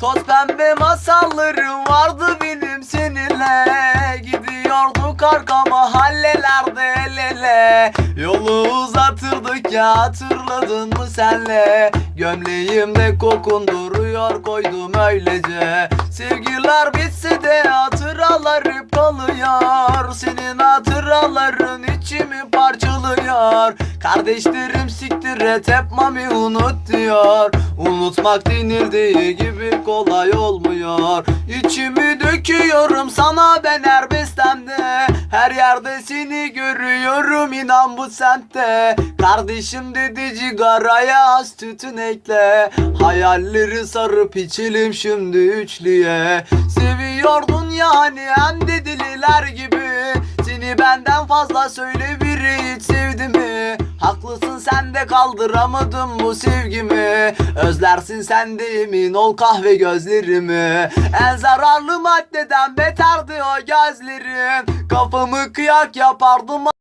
Toz pembe masallarım vardı benim seninle. Gidiyorduk arka mahallelerde el ele. Yolu uzatırdık ya hatırladın mı senle? Gömleğimde kokun duruyor koydum öylece. Sevgiler bitse de hatıralar hep kalıyor. Senin hatıraların içimi parçalıyor Kardeşlerim siktir et hep mami unut diyor. Unutmak denildiği gibi kolay olmuyor. İçimi döküyorum sana ben her bestemde Her yerde seni görüyorum inan bu semtte. Kardeşim dedi cigaraya az tütün ekle. Hayalleri sarıp içelim şimdi üçlüye. Seviyordun yani hem de deliler gibi. Seni benden fazla söyle biri mi? Haklısın sen de kaldıramadım bu sevgimi. Özlersin sen de emin ol kahve gözlerimi. En zararlı maddeden beterdi o gözlerim. Kafamı kıyak yapardım